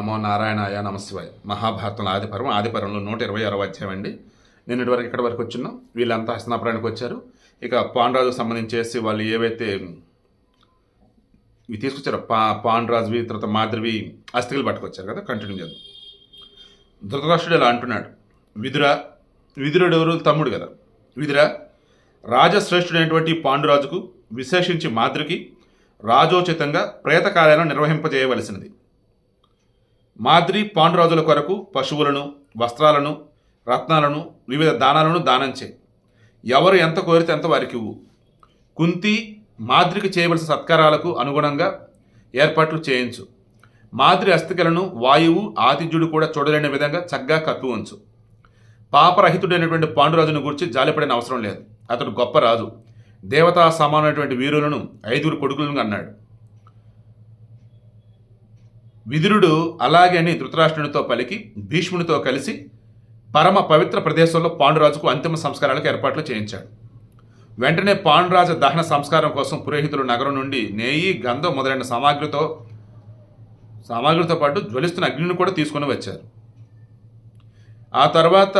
నమో నారాయణాయ నమశివాయ మహాభారతంలో ఆదిపర్వం ఆదిపర్వంలో నూట ఇరవై అరవై అధ్యాయం అండి. నిన్నటి వరకు ఇక్కడి వరకు వచ్చినాం వీళ్ళంతా హస్తనాపురానికి వచ్చారు. ఇక పాండ్రాజుకు సంబంధించేసి వాళ్ళు ఏవైతే ఇవి తీసుకొచ్చారో పా పాండ్రాజువి తర్వాత మాదిరివి అస్థికలు పట్టుకొచ్చారు కదా కంటిన్యూ చేద్దాం. ధృతరాష్ట్రుడు ఇలా అంటున్నాడు. విదుర విదురుడు ఎవరు? తమ్ముడు కదా. విదుర రాజశ్రేష్ఠుడైనటువంటి పాండురాజుకు విశేషించి మాద్రికి రాజోచితంగా ప్రేతకార్యాలను నిర్వహింపజేయవలసినది. మాద్రి పాండురాజుల కొరకు పశువులను వస్త్రాలను రత్నాలను వివిధ దానాలను దానం చేయి ఎవరు ఎంత కోరితే అంత వారికి ఇవ్వు. కుంతి మాద్రికి చేయవలసిన సత్కారాలకు అనుగుణంగా ఏర్పాట్లు చేయించు. మాద్రి అస్థికలను వాయువు ఆతిథ్యుడు కూడా చూడలేని విధంగా చక్కగా కప్పి ఉంచు. పాపరహితుడైనటువంటి పాండురాజును గురించి జాలిపడిన అవసరం లేదు. అతడు గొప్ప రాజు. దేవతా సమానమైనటువంటి వీరులను ఐదుగురు కొడుకులను అన్నాడు. విదురుడు అలాగే అని ధృతరాష్ట్రునితో పలికి భీష్మునితో కలిసి పరమ పవిత్ర ప్రదేశంలో పాండురాజుకు అంతిమ సంస్కారాలకు ఏర్పాట్లు చేయించాడు. వెంటనే పాండురాజ దహన సంస్కారం కోసం పురోహితులు నగరం నుండి నేయి గంధం మొదలైన సామాగ్రితో సామాగ్రితో పాటు జ్వలిస్తున్న అగ్నిని కూడా తీసుకొని వచ్చారు. ఆ తర్వాత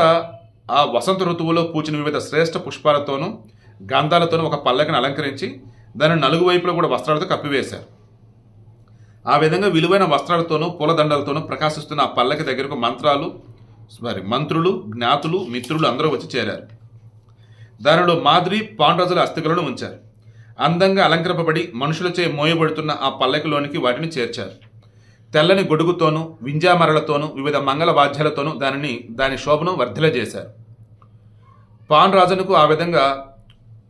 ఆ వసంత ఋతువులో పూచిన వివిధ శ్రేష్ఠ పుష్పాలతోనూ గంధాలతోనూ ఒక పల్లకిని అలంకరించి దాన్ని నలుగు వైపులో కూడా వస్త్రాలతో కప్పివేశారు. ఆ విధంగా విలువైన వస్త్రాలతోనూ పూలదండలతోనూ ప్రకాశిస్తున్న ఆ పల్లకి దగ్గరకు మంత్రాలు సారీ మంత్రులు జ్ఞాతులు మిత్రులు అందరూ వచ్చి చేరారు. దానిలో మాదిరి పాండ్రాజుల అస్థికలను ఉంచారు. అందంగా అలంకరింపబడి మనుషులచే మోయబడుతున్న ఆ పల్లకిలోనికి వాటిని చేర్చారు. తెల్లని గొడుగుతోనూ వింజామరలతోనూ వివిధ మంగళ వాద్యాలతోనూ దానిని దాని శోభను వర్ధిలజేశారు. పాండ్రాజునకు ఆ విధంగా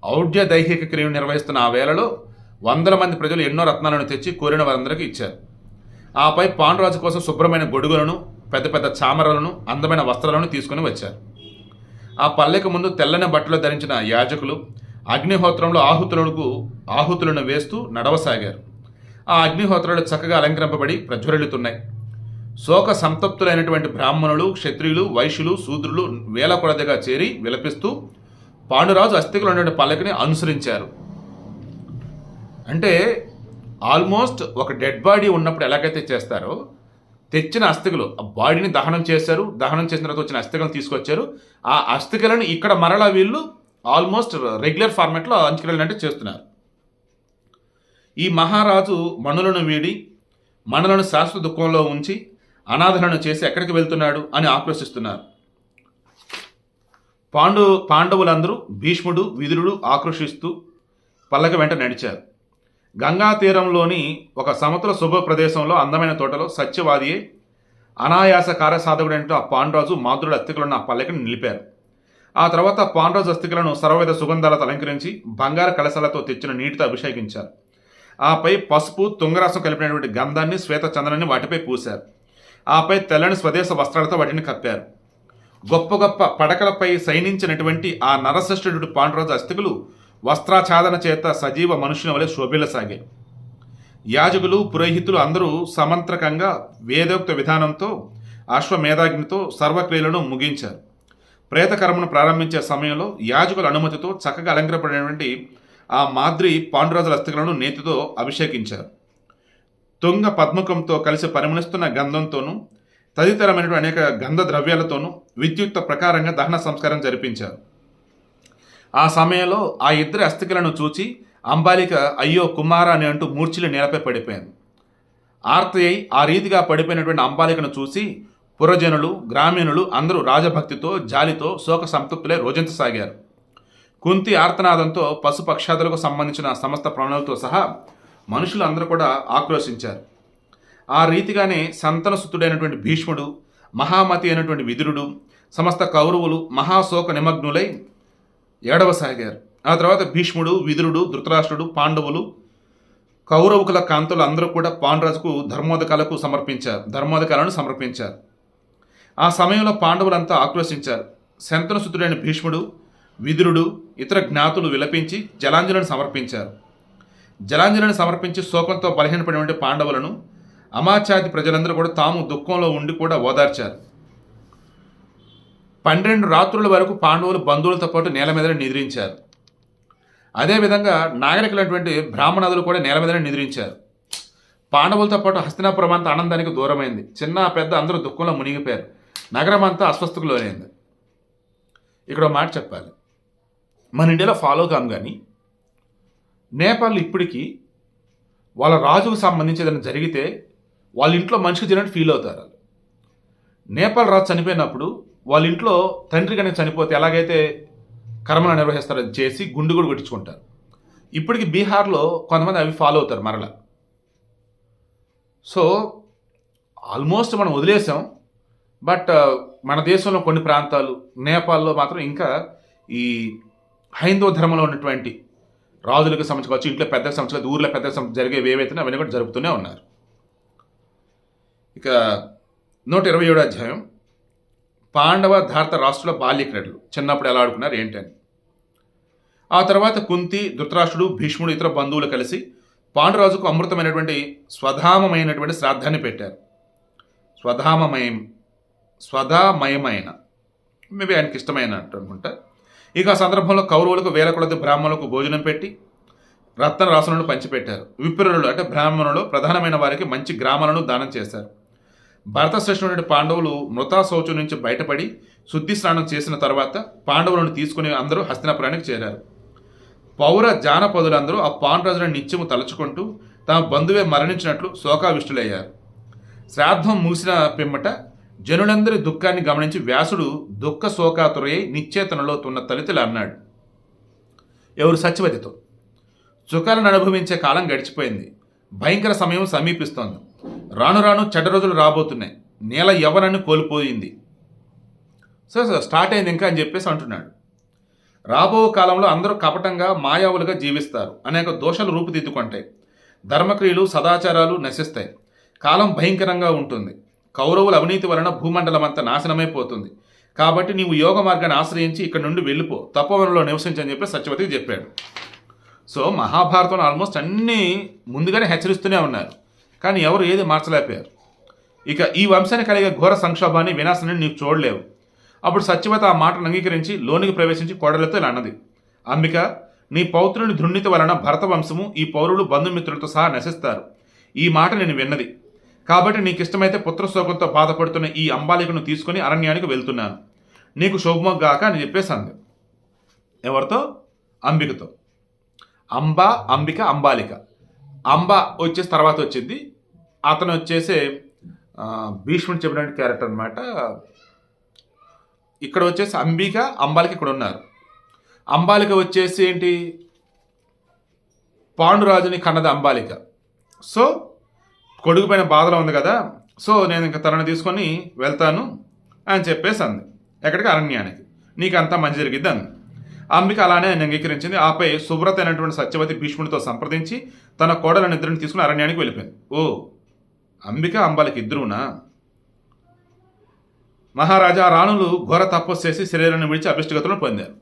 ఔఢ్య దైహిక క్రియను నిర్వహిస్తున్న ఆ వేళలో వందల మంది ప్రజలు ఎన్నో రత్నాలను తెచ్చి కోరిన వారందరికీ ఇచ్చారు. ఆపై పాండురాజు కోసం శుభ్రమైన గొడుగులను పెద్ద పెద్ద చామరలను అందమైన వస్త్రాలను తీసుకుని వచ్చారు. ఆ పల్లెకు ముందు తెల్లని బట్టలు ధరించిన యాజకులు అగ్నిహోత్రంలో ఆహుతులకు ఆహుతులను వేస్తూ నడవసాగారు. ఆ అగ్నిహోత్రాలు చక్కగా అలంకరింపబడి ప్రజ్వరిల్లుతున్నాయి. శోక సంతప్తులైనటువంటి బ్రాహ్మణులు క్షత్రియులు వైశ్యులు శూద్రులు వేల కొలదిగా చేరి విలపిస్తూ పాండురాజు అస్థికులు ఉన్నటువంటి పల్లకిని అనుసరించారు. అంటే ఆల్మోస్ట్ ఒక డెడ్ బాడీ ఉన్నప్పుడు ఎలాగైతే చేస్తారో తెచ్చిన అస్థికలు ఆ బాడీని దహనం చేశారు దహనం చేసిన తర్వాత వచ్చిన అస్థికలను తీసుకొచ్చారు. ఆ అస్థికలను ఇక్కడ మరలా వీళ్ళు ఆల్మోస్ట్ రెగ్యులర్ ఫార్మాట్లో అంచుకెళ్ళినట్టు చేస్తున్నారు. ఈ మహారాజు మనులను వీడి మనలను శాశ్వత దుఃఖంలో ఉంచి అనాథలను చేసి ఎక్కడికి వెళ్తున్నాడు అని ఆక్రోశిస్తున్నారు. పాండు పాండవులందరూ భీష్ముడు విదురుడు ఆక్రోషిస్తూ పల్లకి వెంట నడిచారు. గంగా తీరంలోని ఒక సమతుల శుభ ప్రదేశంలో అందమైన తోటలో సత్యవాదియే అనాయాస కార్యసాధకుడైన ఆ పాండురాజు మాధురుడు అస్థికలను ఆ పల్లకిని నిలిపారు. ఆ తర్వాత పాండురాజు అస్థికలను సర్వవిధ సుగంధాలతో అలంకరించి బంగారు కలశాలతో తెచ్చిన నీటితో అభిషేకించారు. ఆపై పసుపు తుంగరాసం కలిపినటువంటి గంధాన్ని శ్వేత చందనాన్ని వాటిపై పూశారు. ఆపై తెల్లని స్వదేశ వస్త్రాలతో వాటిని కప్పారు. గొప్ప గొప్ప పడకలపై సైనించినటువంటి ఆ నరశ్రేష్ఠుడు పాండురాజు అస్థికులు వస్త్రాఛాదన చేత సజీవ మనుషుల వలె శోభిల్లసాగాయి యాజకులు పురోహితులు అందరూ సమంత్రకంగా వేదోక్త విధానంతో అశ్వమేధాగ్నితో సర్వక్రియలను ముగించారు. ప్రేతకర్మను ప్రారంభించే సమయంలో యాజకుల అనుమతితో చక్కగా అలంకరపడినటువంటి ఆ మాద్రి పాండురాజుల అస్థికలను నేతితో అభిషేకించారు. తుంగ పద్మకంతో కలిసి పరిమణిస్తున్న గంధంతోనూ తదితరమైనటువంటి అనేక గంధ ద్రవ్యాలతోనూ విద్యుక్త ప్రకారంగా దహన సంస్కారం జరిపించారు. ఆ సమయంలో ఆ ఇద్దరి అస్థికలను చూచి అంబాలిక అయ్యో కుమార అని అంటూ మూర్ఛిలి నేలపై పడిపోయింది. అయి ఆ రీతిగా పడిపోయినటువంటి అంబాలికను చూసి పురజనులు గ్రామీణులు అందరూ రాజభక్తితో జాలితో శోక సంతృప్తులై రోజించసాగారు కుంతి ఆర్తనాదంతో పశుపక్షాదులకు సంబంధించిన సమస్త ప్రాణులతో సహా మనుషులు అందరూ కూడా ఆక్రోశించారు. ఆ రీతిగానే సంతనసుతుడైనటువంటి భీష్ముడు మహామతి అయినటువంటి విదురుడు సమస్త కౌరవులు మహాశోక నిమగ్నులై ఏడవసాగారు ఆ తర్వాత భీష్ముడు విదురుడు ధృతరాష్ట్రుడు పాండవులు కౌరవుకుల కాంతులు అందరూ కూడా పాండురాజుకు ధర్మోదకాలకు సమర్పించారు. ధర్మోదకాలను సమర్పించారు. ఆ సమయంలో పాండవులంతా ఆక్రోశించారు. శంతనసుతుడైన భీష్ముడు విదురుడు ఇతర జ్ఞాతులు విలపించి జలాంజలిని సమర్పించారు. జలాంజలిని సమర్పించి శోకంతో బలహీనపడినటువంటి పాండవులను అమాచాతి ప్రజలందరూ కూడా తాము దుఃఖంలో ఉండి కూడా ఓదార్చారు. పన్నెండు రాత్రుల వరకు పాండవులు బంధువులతో పాటు నేల మీద నిద్రించారు. అదేవిధంగా నాగరికులైనటువంటి బ్రాహ్మణులు కూడా నేల మీదనే నిద్రించారు. పాండవులతో పాటు హస్తినాపురం అంతా ఆనందానికి దూరమైంది. చిన్న పెద్ద అందరూ దుఃఖంలో మునిగిపోయారు. నగరం అంతా అస్వస్థకు లోనైంది. ఇక్కడ మాట చెప్పాలి. మన ఇండియాలో ఫాలో కాం కానీ నేపాల్ ఇప్పటికీ వాళ్ళ రాజుకు సంబంధించి ఏదైనా జరిగితే వాళ్ళ ఇంట్లో మనిషికి జరిగినట్టు ఫీల్ అవుతారు. నేపాల్ రాజు చనిపోయినప్పుడు వాళ్ళ ఇంట్లో తండ్రి కనుక చనిపోతే ఎలాగైతే కర్మలు నిర్వహిస్తారో చేసి గుండు కూడా కొట్టించుకుంటారు. ఇప్పటికి బీహార్లో కొంతమంది అవి ఫాలో అవుతారు మరలా. సో ఆల్మోస్ట్ మనం వదిలేసాం. బట్ మన దేశంలో కొన్ని ప్రాంతాలు నేపాల్లో మాత్రం ఇంకా ఈ హైందవ ధర్మంలో ఉన్నటువంటి రాజులకు సంబంధించి కావచ్చు ఇంట్లో పెద్దలకు సంబంధించి కావచ్చు, ఊర్లో పెద్దలకు సంబంధించి జరిగేవి ఏవైతే అవన్నీ కూడా జరుపుతూనే ఉన్నారు. ఇక నూట ఇరవై ఏడు అధ్యాయం. పాండవ ధార్త రాష్ట్రుల బాల్య క్రీడలు చిన్నప్పుడు ఎలా ఆడుకున్నారు ఏంటని ఆ తర్వాత కుంతి ధృతరాష్ట్రుడు భీష్ముడు ఇతర బంధువులు కలిసి పాండురాజుకు అమృతమైనటువంటి స్వధామమైనటువంటి శ్రాద్ధాన్ని పెట్టారు. స్వధామమయం స్వధామయమైన మేబీ ఆయనకి ఇష్టమైన అనుకుంటా. ఇక ఆ సందర్భంలో కౌరవులకు వేల కొలది బ్రాహ్మణులకు భోజనం పెట్టి రత్న రాసులను పంచిపెట్టారు. విప్రులు అంటే బ్రాహ్మణులు ప్రధానమైన వారికి మంచి గ్రామాలను దానం చేశారు. భరత శ్రేష్ఠుడి పాండవులు మృతా శౌచం నుంచి బయటపడి శుద్ధి స్నానం చేసిన తర్వాత పాండవులను తీసుకుని అందరూ హస్తినాపురానికి చేరారు. పౌర జానపదులందరూ ఆ పాండురాజులను నిత్యము తలుచుకుంటూ తమ బంధువే మరణించినట్లు శోకావిష్ఠులయ్యారు శ్రాద్ధం ముగిసిన పిమ్మట జనులందరి దుఃఖాన్ని గమనించి వ్యాసుడు దుఃఖ శోకాతురయ్యి నిశ్చేతనలో తున్న తలితులు అన్నాడు. ఎవరు సత్యవతితో? సుఖాలను అనుభవించే కాలం గడిచిపోయింది. భయంకర సమయం సమీపిస్తోంది. రాను రాను చెడ్డ రోజులు రాబోతున్నాయి. నేల ఎవరని కోల్పోయింది. సో సో స్టార్ట్ అయింది ఇంకా అని చెప్పేసి అంటున్నాడు. రాబో కాలంలో అందరూ కపటంగా మాయావులుగా జీవిస్తారు. అనేక దోషాలు రూపుదిద్దుకుంటాయి. ధర్మక్రియలు సదాచారాలు నశిస్తాయి. కాలం భయంకరంగా ఉంటుంది. కౌరవుల అవినీతి వలన భూమండలం అంతా నాశనమైపోతుంది. కాబట్టి నీవు యోగ మార్గాన్ని ఆశ్రయించి ఇక్కడ నుండి వెళ్ళిపో. తపోవనంలో నివసించని చెప్పి సత్యవతికి చెప్పాడు. సో మహాభారతంలో ఆల్మోస్ట్ అన్నీ ముందుగానే హెచ్చరిస్తూనే ఉన్నారు. కానీ ఎవరు ఏది మార్చలేకపోయారు. ఇక ఈ వంశాన్ని కలిగే ఘోర సంక్షోభాన్ని వినాశనాన్ని నీవు చూడలేవు. అప్పుడు సత్యవత ఆ మాటను అంగీకరించి లోనికి ప్రవేశించి కోడలతో ఇలా అన్నది. అంబిక నీ పౌత్రుని ధృణిత వలన భరత వంశము ఈ పౌరులు బంధుమిత్రులతో సహా నశిస్తారు. ఈ మాట నేను విన్నది. కాబట్టి నీకు ఇష్టమైతే పుత్రశోకంతో బాధపడుతున్న ఈ అంబాలికను తీసుకుని అరణ్యానికి వెళ్తున్నాను. నీకు శుభమొగ్గాక అని చెప్పేసి అంది. ఎవరితో? అంబికతో. అంబా అంబిక అంబాలిక. అంబ వచ్చేసి తర్వాత వచ్చింది. అతను వచ్చేసి భీష్ముడు చెప్పినటువంటి క్యారెక్టర్ అనమాట ఇక్కడ వచ్చేసి అంబిక అంబాలిక ఇక్కడ ఉన్నారు. అంబాలిక వచ్చేసి ఏంటి? పాండురాజుని కన్నది అంబాలిక. సో కొడుకు పైన బాధలో ఉంది కదా. సో నేను ఇంకా తనని తీసుకొని వెళ్తాను అని చెప్పేసి అంది. ఎక్కడికి? అరణ్యానికి. నీకు అంతా మంచి జరిగిద్ది అంది. అంబిక అలానే అంగీకరించింది. ఆపై సుబ్రత అయినటువంటి సత్యవతి భీష్ముడితో సంప్రదించి తన కోడలను ఇద్దరిని తీసుకుని అరణ్యానికి వెళ్ళిపోయింది. ఓ అంబిక అంబాలకి ఇద్దరునా? మహారాజా రాణులు ఘోర తపస్సు చేసి శరీరాన్ని విడిచి అభిష్టగతులను పొందారు.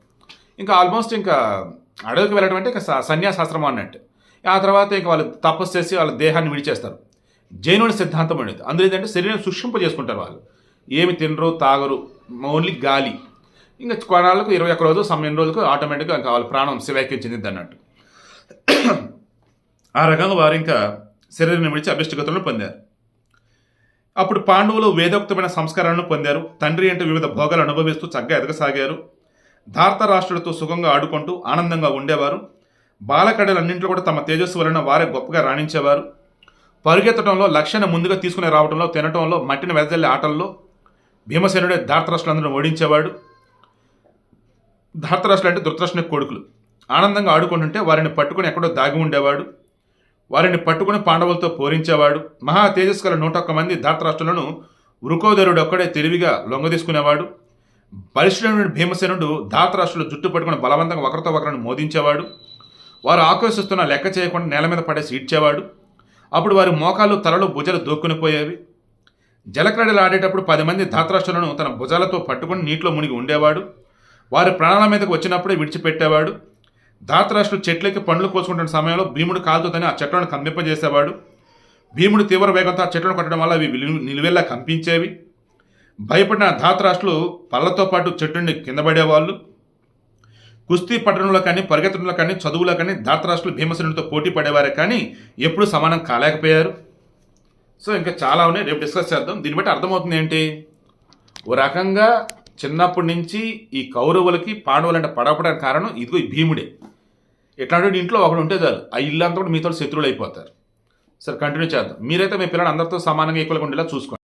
ఇంకా ఆల్మోస్ట్ ఇంకా అడవికి వెళ్ళడం అంటే ఇంకా స- సన్యాసాశ్రమం అన్నట్టు. ఆ తర్వాత ఇంకా వాళ్ళు తపస్సు చేసి వాళ్ళ దేహాన్ని విడిచేస్తారు. జైనుడి సిద్ధాంతం అనేది. అందులో ఏంటంటే శరీరం సుషింప చేసుకుంటారు వాళ్ళు. ఏమి తినరు తాగరు ఓన్లీ గాలి. ఇంకా కొనాలకు ఇరవై ఒక్క రోజు సమయం రోజులకు ఆటోమేటిక్గా ఇంకా వాళ్ళ ప్రాణం శివైక్యం చెందింది అన్నట్టు. ఆ రకంగా వారు ఇంకా శరీరాన్ని విడిచి అభిష్టగతులను పొందారు. అప్పుడు పాండవులు వేదోక్తమైన సంస్కారాలను పొందారు. తండ్రి అంటే వివిధ భోగాలు అనుభవిస్తూ చక్కగా ఎదగసాగారు. ధార్తరాష్ట్రులతో సుఖంగా ఆడుకుంటూ ఆనందంగా ఉండేవారు. బాలకడలన్నింటిలో కూడా తమ తేజస్సు వలన వారే గొప్పగా రాణించేవారు. పరుగెత్తడంలో లక్ష్యాన్ని ముందుగా తీసుకుని రావడంలో తినటంలో మట్టిని వెదజల్లే ఆటల్లో భీమసేనుడే ధార్తరాష్ట్రులందరూ ఓడించేవాడు. ధార్తరాష్ట్రులు అంటే ధృతరాష్ట్రుని కొడుకులు. ఆనందంగా ఆడుకుంటుంటే వారిని పట్టుకుని ఎక్కడో దాగి ఉండేవాడు. వారిని పట్టుకుని పాండవులతో పోరించేవాడు. మహా తేజస్కల నూట ఒక్క మంది ధార్తరాష్ట్రులను వృకోదరుడు ఒక్కడే తెలివిగా లొంగదీసుకునేవాడు. బలిష్ఠుడు భీమసేనుడు ధాతరాష్ట్రులు జుట్టు పట్టుకుని బలవంతంగా ఒకరితో ఒకరిని మోదించేవాడు. వారు ఆక్రోశిస్తున్న లెక్క చేయకుండా నేల మీద పడేసి ఈడ్చేవాడు. అప్పుడు వారి మోకాలు తలలు భుజాలు దూక్కునిపోయేవి జలక్రీడలు ఆడేటప్పుడు పది మంది ధాతరాష్ట్రులను తన భుజాలతో పట్టుకుని నీటిలో మునిగి ఉండేవాడు. వారి ప్రాణాల మీదకు వచ్చినప్పుడే విడిచిపెట్టేవాడు. ధాతరాష్ట్రుడు చెట్లకి పండ్లు కోసుకుంటున్న సమయంలో భీముడు కాలుతో తని ఆ చెట్లను కంపింపజేసేవాడు భీముడు తీవ్ర వేగంతో ఆ చెట్లను కొట్టడం వల్ల అవి నిలువెల్లా కంపించేవి. భయపడిన ధాతరాష్ట్రులు పళ్ళతో పాటు చెట్టుని కింద పడేవాళ్ళు. కుస్తీ పట్టణంలో కానీ పరిగెత్తడంలో కానీ చదువులో కానీ ధాతరాష్ట్రులు భీమసేనుడితో పోటీ పడేవారే కానీ ఎప్పుడూ సమానం కాలేకపోయారు. సో ఇంకా చాలా ఉన్నాయి. రేపు డిస్కస్ చేద్దాం. దీన్ని బట్టి అర్థమవుతుంది ఏంటి? ఓ రకంగా చిన్నప్పటి నుంచి ఈ కౌరవులకి పాండవులంటే పడపడానికి కారణం ఇదిగో ఈ భీముడే. ఎట్లాంటి ఇంట్లో ఒకడు ఉంటే చాలు ఆ ఇల్లంతా కూడా మీతో శత్రువులు అయిపోతారు సరే కంటిన్యూ చేద్దాం. మీరైతే మీ పిల్లలు అందరితో సమానంగా ఈక్వల్గా ఉండేలా చూసుకోండి.